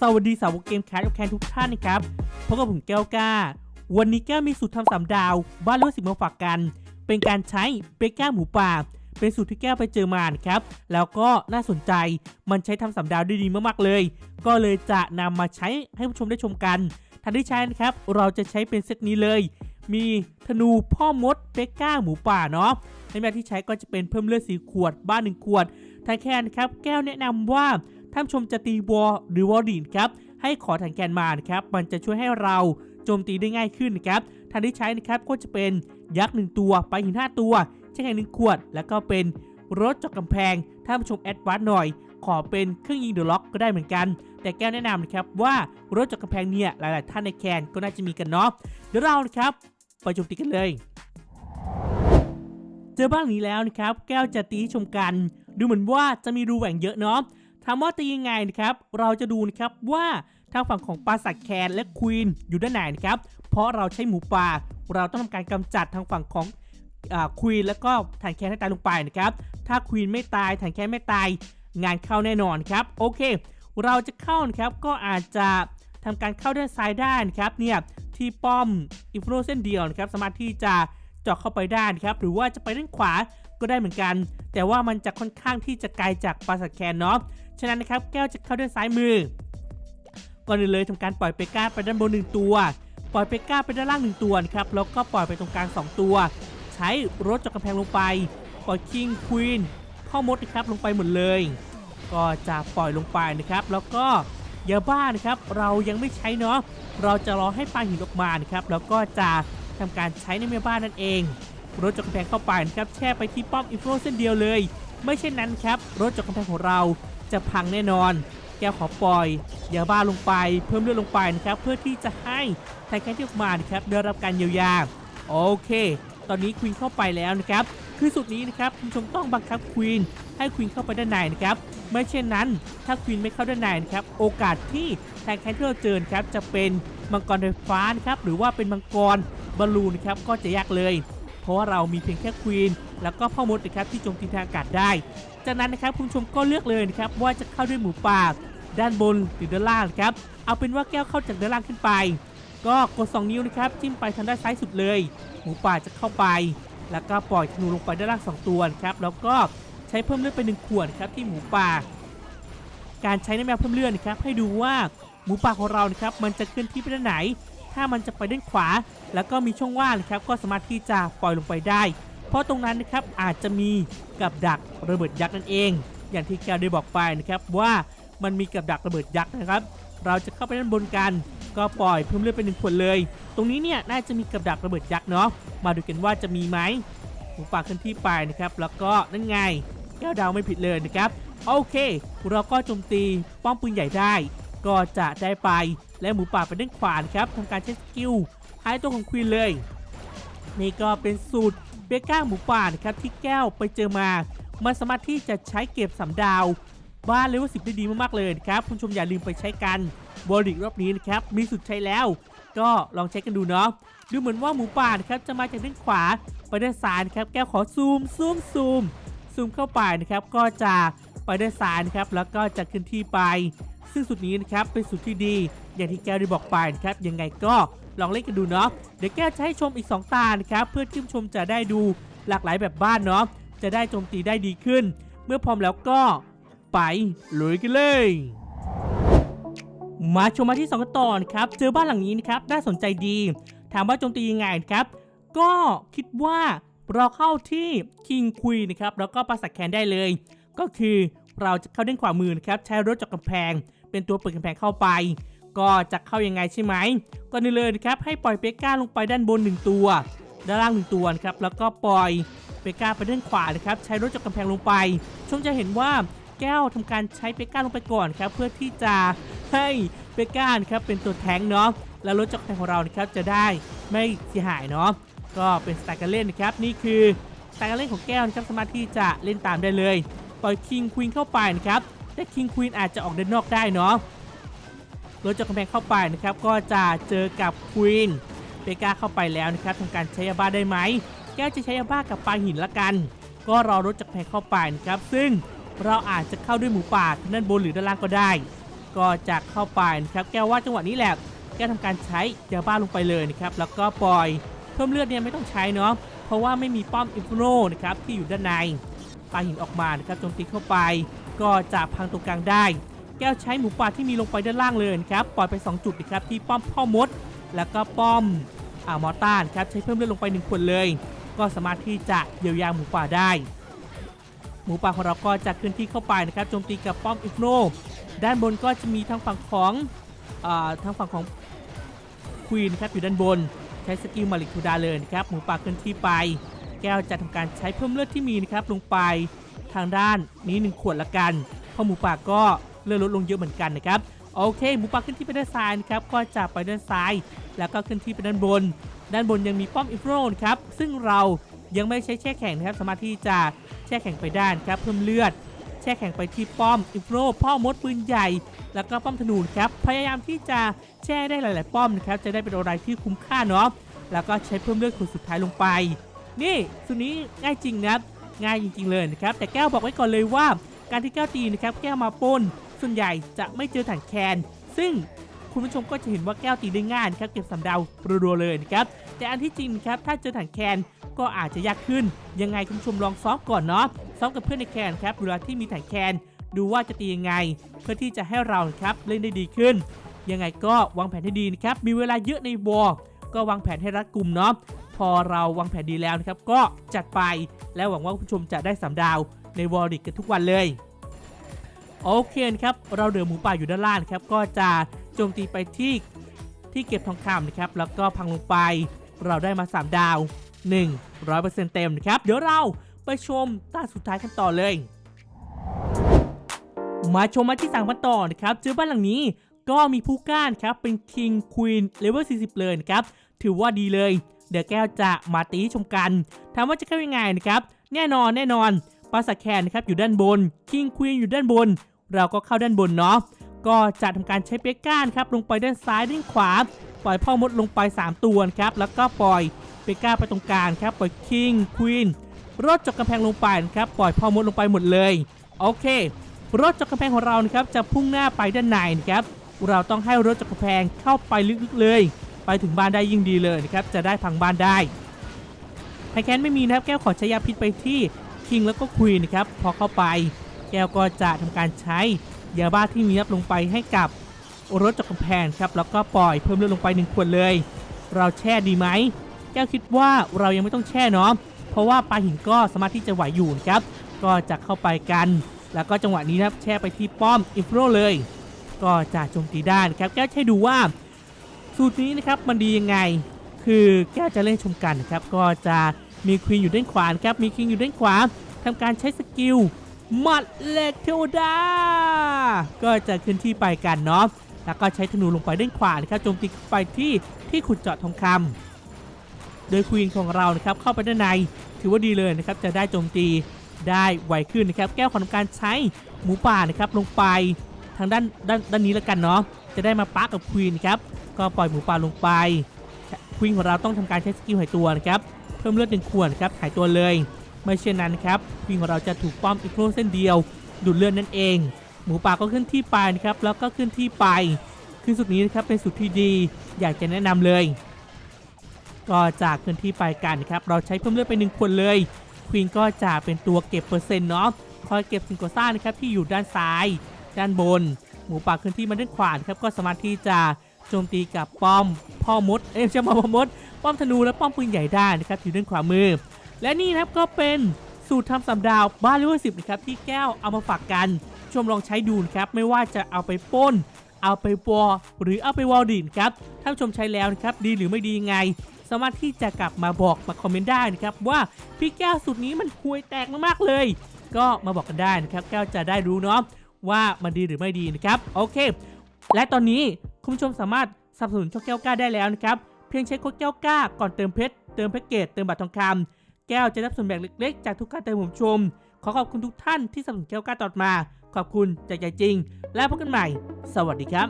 สวัสดีสาวกเกมแคสกับแคนทุกท่านนะครับพบกับผมแก้วกล้า วันนี้แก้วมีสูตรทำสามดาว บ้านเลือดสิบมาฝากกัน เป็นการใช้เปก้าหมูป่า เป็นสูตรที่แก้วไปเจอมานะครับ แล้วก็น่าสนใจ มันใช้ทำสามดาวได้ดีมากๆเลย ก็เลยจะนำมาใช้ให้ผู้ชมได้ชมกัน ทันที่ใช้นะครับ เราจะใช้เป็นเซตนี้เลย มีธนูพ่อมดเปก้าหมูป่าเนาะในแบบที่ใช้ก็จะเป็นเพิ่มเลือดสีขวด บ้านหนึ่งขวดทางแคนครับ แก้วแนะนำว่า ท่านชมจะตีวอลหรือวอลดินครับให้ขอถังแกนมานะครับมันจะช่วยให้เราโจมตีได้ง่ายขึ้นนะครับทางที่ใช้นะครับก็จะเป็นยักษ์หนึ่งตัวไปหินห้าตัวแช่แข็งหนึ่งขวด แล้วก็เป็นรถจาะกำแพงท่านผู้ชมแอดวานซ์หน่อย ขอเป็นเครื่องยิงเดอะล็อกก็ได้เหมือนกัน แต่แก้วแนะนำนะครับว่ารถจาะกำแพงเนี่ยหลาย ๆ ท่านในแคนก็น่าจะมีกันเนาะเดี๋ยวเรานะครับไปโจมตีกันเลย เจอบ้านหลังนี้แล้วนะครับแก้วจะตีชมกัน ดูเหมือนว่าจะมีรูแหว่งเยอะเนาะ ถามว่าตียังไงนะครับ เราจะดูนะครับว่าทางฝั่งของปราสาทแคนและควีนอยู่ด้านไหนนะครับ เพราะเราใช้หมูป่า เราต้องทำการกำจัดทางฝั่งของควีนแล้วก็ฐานแคนให้ตายลงไปนะครับ ถ้าควีนไม่ตายฐานแคนไม่ตาย งานเข้าแน่นอนครับ โอเค เราจะเข้านะครับก็อาจจะทำการเข้าด้านซ้ายได้นะครับเนี่ยที่ป้อมอินฟลูเส้นเดียวนะครับสามารถที่จะเจาะเข้าไปได้นะครับ หรือว่าจะไปด้านขวาก็ได้เหมือนกัน แต่ว่ามันจะค่อนข้างที่จะไกลจากปราสาทแคนเนาะ ฉะนั้นนะครับแก้วจะเข้าด้วยซ้ายมือ ก่อนอื่นเลยทำการปล่อยเปก้าไปด้านบนหนึ่งตัว ปล่อยเปก้าไปด้านล่างหนึ่งตัวครับแล้วก็ปล่อยไปตรงกลางสองตัว ใช้รถจากกำแพงลงไป ปล่อยคิงควีนข้อมดนะครับลงไปหมดเลย ก็จะปล่อยลงไปนะครับ แล้วก็ยาบ้านะครับเรายังไม่ใช้เนาะเราจะรอให้ปลาหินออกมานะครับแล้วก็จะทำการใช้ในเมียบ้านนั่นเอง รถจากกำแพงเข้าไปนะครับแช่ไปที่ป้อมอินฟลูเส้นเดียวเลย ไม่เช่นนั้นครับรถจากกำแพงของเรา จะพังแน่นอน แก้วขอปล่อยยาบ้าลงไปเพิ่มเลือดลงไปนะครับเพื่อที่จะให้แทนแคนที่ออกมานะครับได้รับการเยียวยาโอเค ตอนนี้ควีนเข้าไปแล้วนะครับคือสุดนี้นะครับคุณชมต้องบังคับควีนให้ควีนเข้าไปด้านในนะครับไม่เช่นนั้นถ้าควีนไม่เข้าด้านในนะครับโอกาสที่แทนแคนที่เราเจอครับจะเป็นมังกรไฟฟ้านะครับหรือว่าเป็นมังกรบอลลูนนะครับก็จะยากเลย เพราะว่าเรามีเพียงแค่ควีน แล้วก็พ่อมดนะครับที่โจมตีทางอากาศได้ จากนั้นนะครับคุณผู้ชมก็เลือกเลยนะครับว่าจะเข้าด้วยหมูป่าด้านบนหรือด้านล่างครับเอาเป็นว่าแก้วเข้าจากด้านล่างขึ้นไป ก็กด 2 นิ้วนะครับจิ้มไปทางด้านซ้ายสุดเลย หมูป่าจะเข้าไป แล้วก็ปล่อยธนูลงไปด้านล่าง 2 ตัวครับแล้วก็ใช้เพิ่มเลือดไป1ขวดครับที่หมูป่า การใช้น้ำยาเพิ่มเลือดนะครับให้ดูว่าหมูป่าของเรานะครับมันจะเคลื่อนที่ไปด้านไหน ถ้ามันจะไปด้านขวา แล้วก็มีช่องว่างนะครับก็สามารถที่จะปล่อยลงไปได้ เพราะตรงนั้นนะครับอาจจะมีกับดักระเบิดยักษ์นั่นเอง อย่างที่แกวได้บอกไปนะครับว่ามันมีกับดักระเบิดยักษ์นะครับ เราจะเข้าไปด้านบนกัน ก็ปล่อยเพิ่มเลือดไปหนึ่งขวดเลย ตรงนี้เนี่ยน่าจะมีกับดักระเบิดยักษ์เนาะมาดูกันว่าจะมีไหมหมูป่าขึ้นที่ไปนะครับ แล้วก็นั่นไงแก้วดาวไม่ผิดเลยนะครับโอเค เราก็โจมตีป้อมปืนใหญ่ได้ ก็จะได้ไปและหมูป่าไปด้านขวานครับทำการใช้สกิลหายตัวของควีนเลยนี่ก็เป็นสูตร เบก้าหมูป่านะครับที่แก้วไปเจอมา มันสามารถที่จะใช้เก็บสาดาว บ้านเลเวลสิบได้ดีมากๆเลยนะครับคุณชมอย่าลืมไปใช้กันบอลิกรอบนี้นะครับมีสุดใช้แล้ว ก็ลองใช้กันดูเนาะดูเหมือนว่าหมูป่านะครับจะมาจากด้านขวาไปด้านซ้ายนะครับแก้วขอซูมซูมซูมซูมเข้าไปนะครับก็จะไปด้านซ้ายนะครับแล้วก็จะขึ้นที่ไป ซึ่งสุดนี้นะครับเป็นสุดที่ดี อย่างที่แก้วได้บอกไปนะครับยังไงก็ ลองเล่นกันดูเนาะเดี๋ยวแก้วจะให้ชมอีก 2 ตานะครับเพื่อที่ผู้ชมจะได้ดูหลากหลายแบบบ้านเนาะจะได้โจมตีได้ดีขึ้น เมื่อพร้อมแล้วก็ไปลุยกันเลยมาชมมาที่2กันต่อนครับเจอบ้านหลังนี้นะครับน่าสนใจดี ถามว่าโจมตียังไงครับ ก็คิดว่าเราเข้าที่คิงคุยนะครับแล้วก็ปราสาทแคนได้เลย ก็คือเราจะเข้าด้านขวามือนะครับใช้รถจากกำแพง เป็นตัวเปิดกำแพงเข้าไป ก็จะเข้ายังไงใช่ไหมก็นี่เลยนะครับให้ปล่อยเปก้าลงไปด้านบน 1 ตัว ด้านล่าง 1 ตัวนะครับแล้วก็ปล่อยเปก้าไปด้านขวานะครับใช้รถจากกำแพงลงไปชมจะเห็นว่าแก้วทำการใช้เปก้าลงไปก่อนครับเพื่อที่จะให้เปก้าครับเป็นตัวแทงเนาะแล้วรถจากกำแพงของเรานะครับจะได้ไม่เสียหายเนาะก็เป็นสไตล์การเล่นนะครับนี่คือสไตล์การเล่นของแก้วนะครับสามารถที่จะเล่นตามได้เลย ปล่อยคิงควีนเข้าไปนะครับแต่คิงควีนอาจจะออกเด้านนอกได้เนาะ รถจากกำแพงเข้าไปนะครับก็จะเจอกับควีนเปกาเข้าไปแล้วนะครับทำการใช้ยาบ้าได้ไหมแก้วจะใช้ยาบ้ากับปลาหินละกัน ก็รอรถจากแพงเข้าไปนะครับ ซึ่งเราอาจจะเข้าด้วยหมูป่าด้านบนหรือด้านล่างก็ได้ ก็จะเข้าไปนะครับ แก้วว่าจังหวะนี้แหละ แก้วทำการใช้ยาบ้าลงไปเลยนะครับ แล้วก็ปล่อยเพิ่มเลือดเนี่ยไม่ต้องใช้เนาะ เพราะว่าไม่มีป้อมอินฟโนนะครับที่อยู่ด้านในปาหินออกมานะครับโจมตีเข้าไป ก็จะพังตรงกลางได้ แก้วใช้หมูป่าที่มีลงไปด้านล่างเลยนะครับปล่อยไป 2 จุดนะครับที่ป้อมพ่อมด แล้วก็ป้อมอ่ามอต้านครับใช้เพิ่มเลือดลงไป1คนเลย ก็สามารถที่จะเยียวยาหมูป่าได้ หมูป่าของเราก็จะเคลื่อนที่เข้าไปนะครับโจมตีกับป้อมอิกโนด้านบนก็จะมีทางฝั่งของอทางฝั่งของควีนครับอยู่ด้านบน ใช้สกิลมาลิคูดาเลยนะครับหมูป่าเคลื่อนที่ไป แก้วจะทำการใช้เพิ่มเลือดที่มีนะครับลงไปทางด้านนี้หนึ่งขวดละกันเพราะหมูป่าก็ เลือดลดลงเยอะเหมือนกันนะครับโอเคหมูป่าขึ้นที่ไปด้านซ้ายนะครับก็จะไปด้านซ้าย แล้วก็ขึ้นที่ไปด้านบน ด้านบนยังมีป้อมอินฟโรนครับซึ่งเรายังไม่ใช้แช่แข็งนะครับสามารถที่จะแช่แข็งไปด้านครับเพิ่มเลือด แช่แข็งไปที่ป้อมอินฟโรพ่อมดปืนใหญ่ แล้วก็ป้อมธนูครับพยายามที่จะแช่ได้หลาย ๆ ป้อมนะครับจะได้เป็นอะไรที่คุ้มค่าเนาะแล้วก็ใช้เพิ่มเลือดขวดสุดท้ายลงไป นี่สุดนี้ง่ายจริงนะครับง่ายจริง ๆ เลยนะครับแต่แก้วบอกไว้ก่อนเลยว่าการที่แก้วตีนะครับแก้วมาป้น ส่วนใหญ่จะไม่เจอถังแคน ซึ่งคุณผู้ชมก็จะเห็นว่าแก้วตีได้ง่ายนครับเก็บสำดาวรัวๆเลยนะครับแต่อันที่จริงครับถ้าเจอถังแคนก็อาจจะยากขึ้น ยังไงคุณผู้ชมลองซ้อมก่อนเนาะซ้อมกับเพื่อนในแคนครับเวลาที่มีถังแคนดูว่าจะตียังไง เพื่อที่จะให้เราครับเล่นได้ดีขึ้น ยังไงก็วางแผนให้ดีนะครับ มีเวลาเยอะในวอลก็วางแผนให้รัดกุมเนาะพอเราวางแผนดีแล้วนะครับ ก็จัดไปแล้วหวังว่าคุณผู้ชมจะได้สามดาวในวอลดิกกันทุกวันเลย โอเคนะครับ เราเดือหมูป่าอยู่ด้านล่างครับ ก็จะโจมตีไปที่ที่เก็บทองคำนะครับ แล้วก็พังลงไป เราได้มา 3 ดาว 100%เต็มนะครับ เดี๋ยวเราไปชมตาสุดท้ายกันต่อเลย มาชมมาที่สั่งกันต่อนะครับ เจอบ้านหลังนี้ก็มีผู้ก้านครับ เป็น King Queen Level 40 เลยนะครับ ถือว่าดีเลย เดี๋ยวแก้วจะมาตีชมกันถามว่าจะเข้ายังไงนะครับ แน่นอนแน่นอน ปราสาทแคนนะครับอยู่ด้านบน King Queen อยู่ด้านบน เราก็เข้าด้านบนเนาะก็จะทำการใช้เปียก้านครับลงไปด้านซ้ายด้านขวา ปล่อยพ่อมดลงไป 3 ตัวครับแล้วก็ปล่อยเปียก้าไปตรงกลางครับปล่อย King Queen รถจกกำแพงลงไปนะครับปล่อยพ่อมดลงไปหมดเลยโอเค รถจกกำแพงของเรานะครับจะพุ่งหน้าไปด้านในนะครับเราต้องให้รถจกกำแพงเข้าไปลึกๆเลย ไปถึงบ้านได้ยิ่งดีเลยนะครับจะได้พังบ้านได้ไฮแคนไม่มีนะครับแก้วขอใช้ยาพิษไปที่ คิงแล้วก็ควีนนะครับ พอเข้าไป แก้วก็จะทำการใช้ยาบ้าที่มีนับลงไปให้กับรถจกกำแพงครับ แล้วก็ปล่อยเพิ่มเลือดลงไปหนึ่งขวดเลย เราแช่ดีไหม แก้วคิดว่าเรายังไม่ต้องแช่เนาะเพราะว่าปลาหินก็สามารถที่จะไหวอยู่นะครับ ก็จะเข้าไปกัน แล้วก็จังหวะนี้นะแช่ไปที่ป้อมอินฟโรเลย ก็จะโจมตีได้นะครับ แก้วให้ดูว่าสูตรนี้นะครับมันดียังไง คือแก้วจะเล่นชมกันนะครับ ก็จะ มีควีนอยู่ด้านขวาครับ มีคิงอยู่ด้านขวาทำการใช้สกิลหมัดเหล็กเทวดา ก็จะขึ้นที่ไปกันเนาะ แล้วก็ใช้ธนูลงไปด้านขวานะครับโจมตีไปที่ที่ขุดเจาะทองคำโดยควีนของเรานะครับเข้าไปด้านในถือว่าดีเลยนะครับจะได้โจมตีได้ไวขึ้นนะครับ แก้วของการใช้หมูป่านะครับลงไปทางด้านด้านด้านนี้แล้วกันเนาะจะได้มาปะกับควีนครับก็ปล่อยหมูป่าลงไปควีนของเราต้องทำการใช้สกิลหายตัวนะครับ พิ่มเลือดหนึ่งขวดครับหายตัวเลย ไม่เช่นนั้นครับควีนของเราจะถูกป้อมอีกโครเส้นเดียว ดูดเลือดนั่นเอง หมูป่าก็ขึ้นที่ไปนะครับแล้วก็ขึ้นที่ไปคือสุดนี้นะครับเป็นสุดที่ดี อยากจะแนะนำเลย ก็จากเคลื่อนที่ไปกันครับเราใช้เพิ่มเลือดไปหนึ่งคนเลยควีนก็จะเป็นตัวเก็บเปอร์เซ็นต์เนาะคอยเก็บสิ่งก่อสร้างนะครับที่อยู่ด้านซ้าย ด้านบน หมูป่าเคลื่อนที่มาด้านขวานครับก็สามารถที่จะโจมตีกับป้อมพ่อมดเอ้ยไม่ใช่พ่อมด ป้อมธนูและป้อมปืนใหญ่ได้นะครับอยู่ด้านขวามือ และนี่นะครับก็เป็นสูตรทำสำดาวบ้านเลเวลสิบนะครับที่แก้วเอามาฝากกันชมลองใช้ดูนะครับไม่ว่าจะเอาไปป้น เอาไปวอหรือเอาไปวอลดินครับท่านชมใช้แล้วนะครับดีหรือไม่ดียังไง สามารถที่จะกลับมาบอกมาคอมเมนต์ได้นะครับว่าพี่แก้วสูตรนี้มันห่วยแตกมากๆเลย ก็มาบอกกันได้นะครับแก้วจะได้รู้เนาะว่ามันดีหรือไม่ดีนะครับโอเค และตอนนี้คุณผู้ชมสามารถสนับสนุนช่องแก้วกล้าได้แล้วนะครับ พียงใช้โค้ดแก้วกล้าก่อนเติมเพชร เติมแพ็กเกจ เติมบัตรทองคำ แก้วจะรับส่วนแบ่งเล็กๆ จากทุกการเติมผมชม ขอขอบคุณทุกท่านที่สนับสนุนแก้วกล้าตอดมา ขอบคุณจากใจจริง และพบกันใหม่ สวัสดีครับ